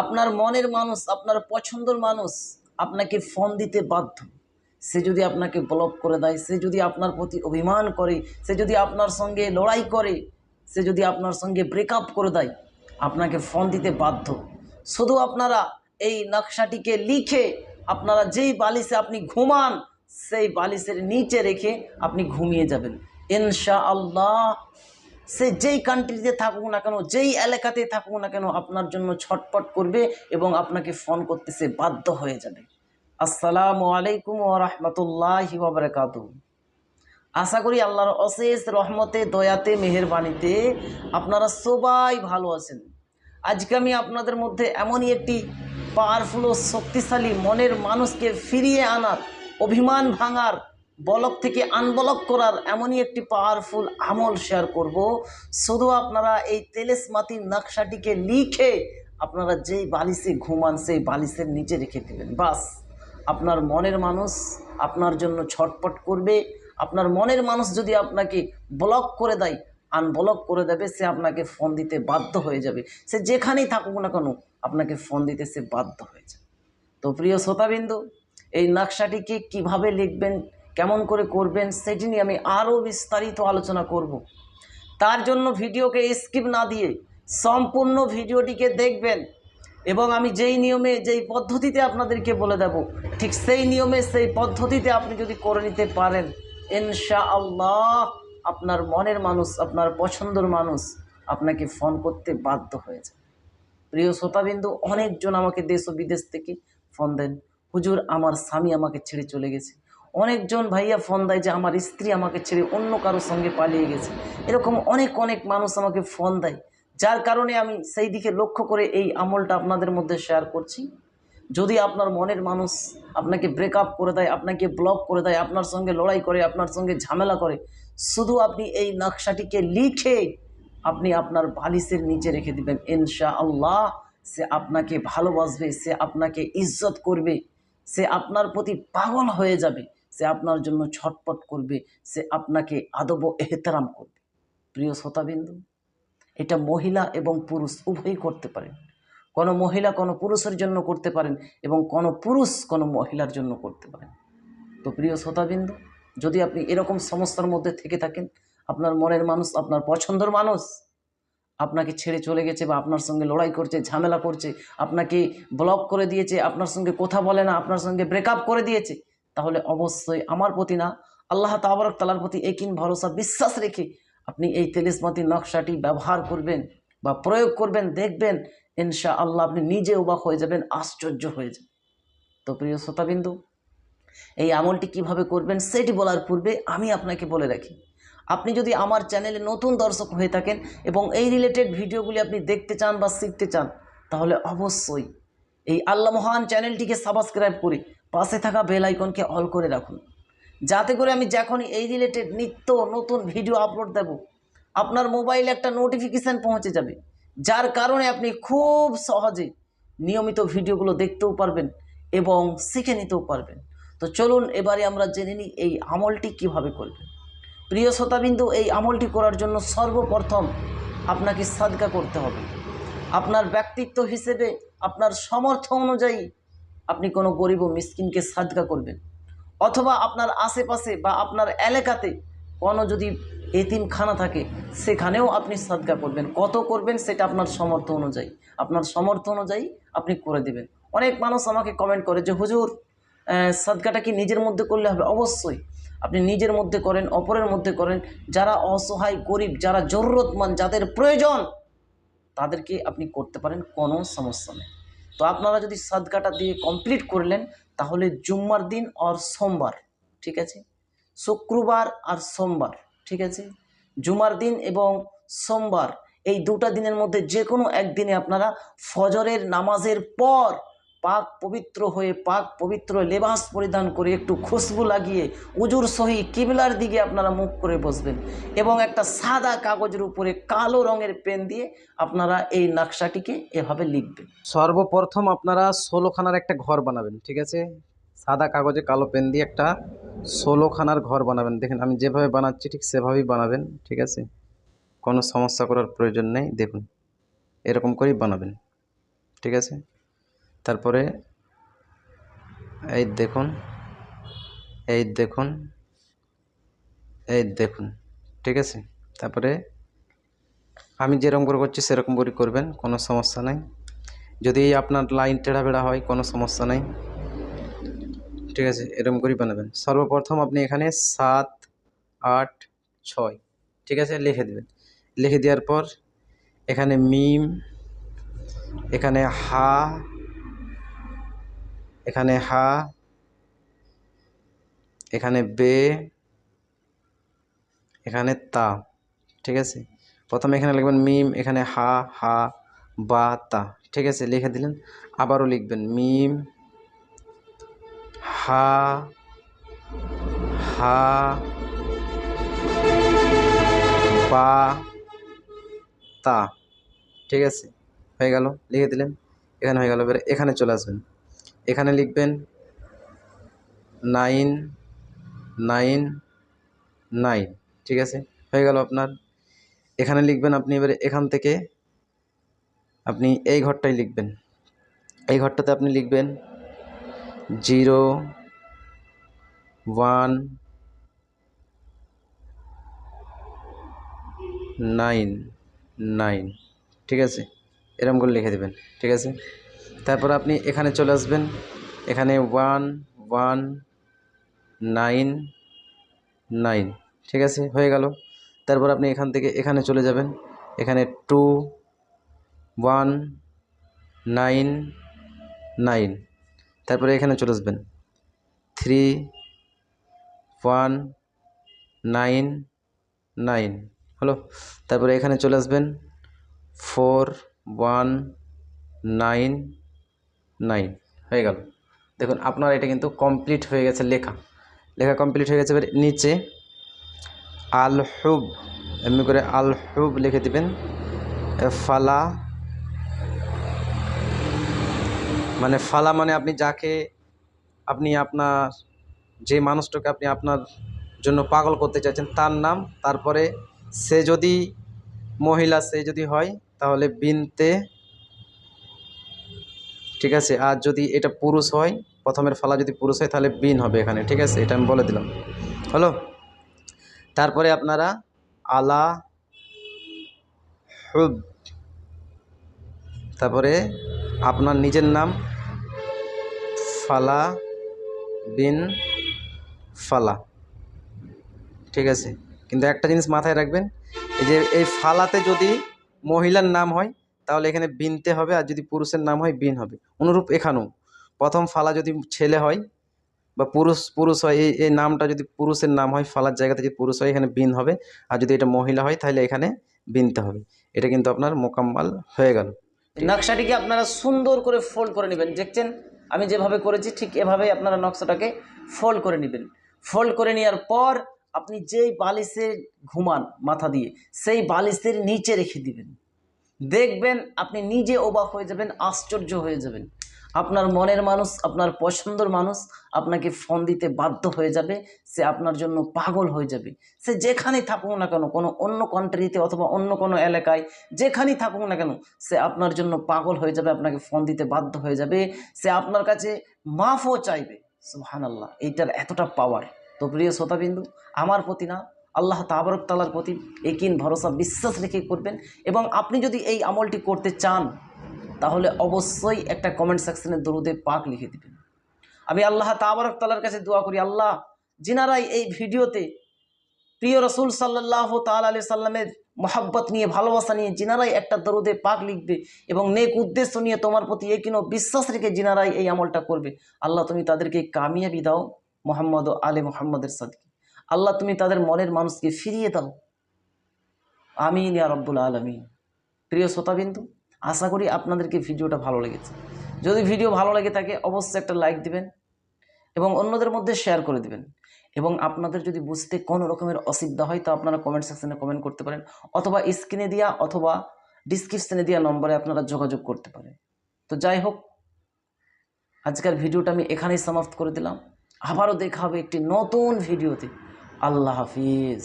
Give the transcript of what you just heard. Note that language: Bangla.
আপনার মনের মানুষ, আপনার পছন্দের মানুষ আপনাকে ফোন দিতে বাধ্য। সে যদি আপনাকে ব্লক করে দেয়, সে যদি আপনার প্রতি অভিমান করে, সে যদি আপনার সঙ্গে লড়াই করে, সে যদি আপনার সঙ্গে ব্রেকআপ করে দেয়, আপনাকে ফোন দিতে বাধ্য। শুধু আপনারা এই নকশাটিকে লিখে, আপনারা যেই বালিশে আপনি ঘুমান, সেই বালিশের নিচে রেখে আপনি ঘুমিয়ে যাবেন। ইনশা আল্লাহ সে যেই কান্ট্রিতে থাকুক না কেন, যেই এলাকাতে থাকুক না কেন আপনার জন্য ছটপট করবে এবং আপনাকে ফোন করতে সে বাধ্য হয়ে যাবে। আসসালামু আলাইকুম ও রহমতুল্লাহি বাবরকাত আশা করি আল্লাহর অশেষ রহমতে, দয়াতে মেহেরবানিতে আপনারা সবাই ভালো আছেন। আজকে আমি আপনাদের মধ্যে এমনই একটি পাওয়ারফুল ও শক্তিশালী মনের মানুষকে ফিরিয়ে আনার, অভিমান ভাঙার বলক থেকে আনবলক করার এমনই একটি পাওয়ারফুল আমল শেয়ার করব। শুধু আপনারা এই তেলেস মাটির নকশাটিকে লিখে আপনারা যেই বালিশে ঘুমান, সেই বালিশের নিচে রেখে দেবেন। বাস, আপনার মনের মানুষ আপনার জন্য ছটপট করবে। আপনার মনের মানুষ যদি আপনাকে ব্লক করে দেয় আনব্লক করে দেবে, সে আপনাকে ফোন দিতে বাধ্য হয়ে যাবে। সে যেখানেই থাকুক না কেন, আপনাকে ফোন দিতে সে বাধ্য হয়ে যাবে। তো প্রিয় শ্রোতাবিন্দু, এই নকশাটিকে কীভাবে লিখবেন কেমন করে করবেন, সেটি নিয়ে আমি আরও বিস্তারিত আলোচনা করব। তার জন্য ভিডিওকে স্কিপ না দিয়ে সম্পূর্ণ ভিডিওটিকে দেখবেন এবং আমি যেই নিয়মে, যেই পদ্ধতিতে আপনাদেরকে বলে দেব, ঠিক সেই নিয়মে, সেই পদ্ধতিতে আপনি যদি করে নিতে পারেন ইনশা আল্লাহ আপনার মনের মানুষ, আপনার পছন্দের মানুষ আপনাকে ফোন করতে বাধ্য হয়ে যায় প্রিয় শ্রোতাবিন্দু, অনেকজন আমাকে দেশ ও বিদেশ থেকে ফোন দেন। হুজুর, আমার স্বামী আমাকে ছেড়ে চলে গেছে। অনেকজন ভাইয়া ফোন দেয় যে, আমার স্ত্রী আমাকে ছেড়ে অন্য কারোর সঙ্গে পালিয়ে গেছে। এরকম অনেক অনেক মানুষ আমাকে ফোন দেয়, যার কারণে আমি সেই দিকে লক্ষ্য করে এই আমলটা আপনাদের মধ্যে শেয়ার করছি। যদি আপনার মনের মানুষ আপনাকে ব্রেকআপ করে দেয়, আপনাকে ব্লক করে দেয়, আপনার সঙ্গে লড়াই করে, আপনার সঙ্গে ঝামেলা করে, শুধু আপনি এই নকশাটিকে লিখে আপনি আপনার বালিশের নিচে রেখে দিবেন। ইনশা আল্লাহ সে আপনাকে ভালোবাসবে, সে আপনাকে ইজ্জত করবে, সে আপনার প্রতি পাগল হয়ে যাবে। সে আপনার জন্য ছটপট করবে, সে আপনাকে আদব এহতারাম করবে। প্রিয় শ্রোতাবিন্দু, এটা মহিলা এবং পুরুষ উভয়ই করতে পারেন। কোনো মহিলা কোনো পুরুষের জন্য করতে পারেন এবং কোনো পুরুষ কোনো মহিলার জন্য করতে পারেন। তো প্রিয় শ্রোতাবিন্দু, যদি আপনি এরকম সমস্যার মধ্যে থেকে থাকেন, আপনার মনের মানুষ, আপনার পছন্দের মানুষ, আপনাকে ছেড়ে চলে গেছে বা আপনার সঙ্গে লড়াই করছে, ঝামেলা করছে, আপনাকে ব্লক করে দিয়েছে, আপনার সঙ্গে কথা বলে না, আপনার সঙ্গে ব্রেকআপ করে দিয়েছে তাহলে অবশ্যই আমার প্রতি না, আল্লাহ তাবারক তালার প্রতি একিন ভরসা, বিশ্বাস রেখে আপনি এই তেলিসমাতি নকশাটি ব্যবহার করবেন বা প্রয়োগ করবেন, দেখবেন ইনশা আল্লাহ আপনি নিজে অবাক হয়ে যাবেন, আশ্চর্য হয়ে যাবেন। তো প্রিয় শ্রোতাবিন্দু, এই আমলটি কীভাবে করবেন সেটি বলার পূর্বে আমি আপনাকে বলে রাখি, আপনি যদি আমার চ্যানেলে নতুন দর্শক হয়ে থাকেন এবং এই রিলেটেড ভিডিওগুলি আপনি দেখতে চান বা শিখতে চান, তাহলে অবশ্যই এই আল্লাহ মহান চ্যানেলটিকে সাবস্ক্রাইব করে পাশে থাকা বেল আইকনকে অল করে রাখুন। যাতে করে আমি যখনই এই রিলেটেড নিত্য নতুন ভিডিও আপলোড দেব, আপনার মোবাইলে একটা নোটিফিকেশান পৌঁছে যাবে, যার কারণে আপনি খুব সহজে নিয়মিত ভিডিওগুলো দেখতেও পারবেন এবং শিখে নিতেও পারবেন। তো চলুন এবারে আমরা জেনে নিই এই আমলটি কীভাবে করবেন। প্রিয় শ্রোতাবিন্দু, এই আমলটি করার জন্য সর্বপ্রথম আপনাকে সাদকা করতে হবে। আপনার ব্যক্তিত্ব হিসেবে আপনার সামর্থ্য অনুযায়ী আপনি কোনো গরিব ও মিসকিনকে সাদকা করবেন। অথবা আপনার আশেপাশে বা আপনার এলাকাতে কোনো যদি এতিমখানা থাকে সেখানেও আপনি সাদকা করবেন। কত করবেন সেটা আপনার সামর্থ্য অনুযায়ী। আপনার সামর্থ্য অনুযায়ী আপনি করে দেবেন। অনেক মানুষ আমাকে কমেন্ট করে যে হুজুর আহ, সাদকাটা কি নিজের মধ্যে করলে হবে? অবশ্যই। আপনি নিজের মধ্যে করেন অপরের মধ্যে করেন। যারা অসহায় গরিব যারা জরুরতমান যাদের প্রয়োজন তাদেরকে আপনি করতে পারেন কোনো সমস্যা নেই। তো আপনারা যদি সাদকাটা দিয়ে কমপ্লিট করলেন তাহলে জুম্মার দিন আর সোমবার, ঠিক আছে? শুক্রবার আর সোমবার, ঠিক আছে? জুমার দিন এবং সোমবার, এই দুটা দিনের মধ্যে যে কোনো একদিনে আপনারা ফজরের নামাজের পর পাক পবিত্র হয়ে, পাক পবিত্র লেবাস পরিধান করে একটু খুশবু লাগিয়ে উজুর সহি কিবলার দিকে আপনারা মুখ করে বসবেন এবং একটা সাদা কাগজের উপরে কালো রঙের পেন দিয়ে আপনারা এই নকশাটিকে এভাবে লিখবেন। সর্বপ্রথম আপনারা ষোলোখানার একটা ঘর বানাবেন, ঠিক আছে? সাদা কাগজে কালো পেন দিয়ে একটা ষোলোখানার ঘর বানাবেন। দেখেন, আমি যেভাবে বানাচ্ছি ঠিক সেভাবেই বানাবেন, ঠিক আছে? কোনো সমস্যা করার প্রয়োজন নেই, দেখুন, এরকম করেই বানাবেন, ঠিক আছে? তারপরে এই দেখুন এই দেখুন এই দেখুন, ঠিক আছে? তারপরে আমি যেরকম করে করছি সেরকম করে করবেন, কোনো সমস্যা নাই। যদি আপনার লাইন টেढ़াবেড়া হয়, কোনো সমস্যা নাই। ঠিক আছে এরকম করেই বানাবেন। সর্বপ্রথম আপনি এখানে সাত, আট, ছয়, ঠিক আছে, লিখে দেবেন। লিখে দেওয়ার পর এখানে মিম, এখানে হা এখানে হা, এখানে বে, এখানে তা, ঠিক আছে? প্রথমে এখানে লিখবেন মিম, এখানে হা হা, বা, তা, ঠিক আছে? লিখে দিলেন। আবারও লিখবেন মিম, হা হা, বা, তা, ঠিক আছে? হয়ে গেল, লিখে দিলেন। এখানে হয়ে গেল, এবারে এখানে চলে আসবেন। এখানে লিখবেন নাইন নাইন নাইন, ঠিক আছে? হয়ে গেল আপনার। এখানে লিখবেন আপনি এবারে এখান থেকে আপনি এই ঘরটাই লিখবেন। এই ঘরটাতে আপনি লিখবেন জিরো ওয়ান নাইন নাইন, ঠিক আছে? এরকম করে লিখে দেবেন, ঠিক আছে? তারপর আপনি এখানে চলে আসবেন। এখানে ওয়ান ওয়ান, নাইন নাইন। ঠিক আছে? হয়ে গেল। তারপর আপনি এখান থেকে এখানে চলে যাবেন। এখানে টু, ওয়ান, নাইন নাইন। তারপরে এখানে চলে আসবেন। Three, one, nine nine. হলো? তারপরে এখানে চলে আসবেন। ফোর, ওয়ান, নাইন নাইন, হয়ে গেল। দেখুন, আপনার এটা কিন্তু কমপ্লিট হয়ে গেছে লেখা। লেখা কমপ্লিট হয়ে গেছে এবার নিচে আল হুব এমনি করে আল হুব লিখে দেবেন। ফালা মানে ফালা মানে আপনি যাকে, আপনি আপনার, যে মানুষটাকে আপনি আপনার জন্য পাগল করতে চাইছেন, তার নাম, তারপরে সে যদি মহিলা, সে যদি হয়, তাহলে বিনতে ঠিক আছে? আর যদি এটা পুরুষ হয়, প্রথমের ফালা যদি পুরুষ হয়, তাহলে বিন হবে এখানে, ঠিক আছে? এটা আমি বলে দিলাম। হলো? তারপরে আপনারা আলা হুব তারপরে আপনার নিজের নাম, ফালা, বিন, ফালা, ঠিক আছে? কিন্তু একটা জিনিস মাথায় রাখবেন, এই যে এই ফালাতে যদি মহিলার নাম হয় তাহলে এখানে বিনতে হবে আর যদি পুরুষের নাম হয় বিন হবে। অনুরূপ এখানেও। প্রথম ফালা যদি ছেলে হয় বা পুরুষ পুরুষ হয়, এই এই নামটা যদি পুরুষের নাম হয়, ফালার জায়গাতে যদি পুরুষ হয়, এখানে বিন হবে। আর যদি এটা মহিলা হয়, তাহলে এখানে বিনতে হবে। এটা কিন্তু আপনার মোকাম্মাল হয়ে গেল। নকশাটিকে আপনারা সুন্দর করে ফোল্ড করে নেবেন। দেখছেন? আমি যেভাবে করেছি, ঠিক এভাবেই আপনারা নকশাটাকে ফোল্ড করে নেবেন। ফোল্ড করে নেওয়ার পর আপনি যেই বালিশে ঘুমান মাথা দিয়ে, সেই বালিশের নিচে রেখে দিবেন। দেখবেন আপনি নিজে অবাক হয়ে যাবেন, আশ্চর্য হয়ে যাবেন। আপনার মনের মানুষ, আপনার পছন্দর মানুষ আপনাকে ফোন দিতে বাধ্য হয়ে যাবে, সে আপনার জন্য পাগল হয়ে যাবে। সে যেখানেই থাকুক না কেন, কোনো অন্য কান্ট্রিতে অথবা অন্য কোনো এলাকায়, যেখানেই থাকুক না কেন, সে আপনার জন্য পাগল হয়ে যাবে, আপনাকে ফোন দিতে বাধ্য হয়ে যাবে। সে আপনার কাছে মাফও চাইবে। সুহান আল্লাহ এইটার এতটা পাওয়ার তো প্রিয় শ্রোতাবিন্দু, আমার প্রতি না আল্লাহ তাবরক তালার প্রতি একিন ভরসা, বিশ্বাস রেখে করবেন এবং আপনি যদি এই আমলটি করতে চান, তাহলে অবশ্যই একটা কমেন্ট সেকশনে দরুদে পাক লিখে দেবেন। আমি আল্লাহ তাবরক তালার কাছে দোয়া করি, আল্লাহ যিনারাই এই ভিডিওতে প্রিয় রসুল সাল্লাহ তাল আলি সাল্লামের মহাব্বত নিয়ে, ভালোবাসা নিয়ে জিনারাই একটা দরুদে পাক লিখবে এবং নেক উদ্দেশ্য নিয়ে তোমার প্রতি একিনো বিশ্বাস রেখে জিনারাই এই আমলটা করবে, আল্লাহ তুমি তাদেরকে কামিয়াবি দাও। মোহাম্মদ ও আলে মোহাম্মদের সাদকে। আল্লাহ, তুমি তাদের মনের মানুষকে ফিরিয়ে দাও। আমিন ইয়া রব্বুল আলমিন। প্রিয় শ্রোতাবিন্দু, আশা করি আপনাদেরকে ভিডিওটা ভালো লেগেছে। যদি ভিডিও ভালো লাগে থাকে অবশ্যই একটা লাইক দিবেন এবং অন্যদের মধ্যে শেয়ার করে দিবেন। এবং আপনাদের যদি বুঝতে কোনো রকমের অসুবিধা হয়, তো আপনারা কমেন্ট সেকশনে কমেন্ট করতে পারেন, অথবা স্ক্রিনে দেওয়া অথবা ডিসক্রিপশনে দেওয়া নম্বরে আপনারা যোগাযোগ করতে পারেন। তো যাই হোক, আজকের ভিডিওটা আমি এখানেই সমাপ্ত করে দিলাম। আবারও দেখা হবে একটি নতুন ভিডিওতে। আল্লাহ হাফিজ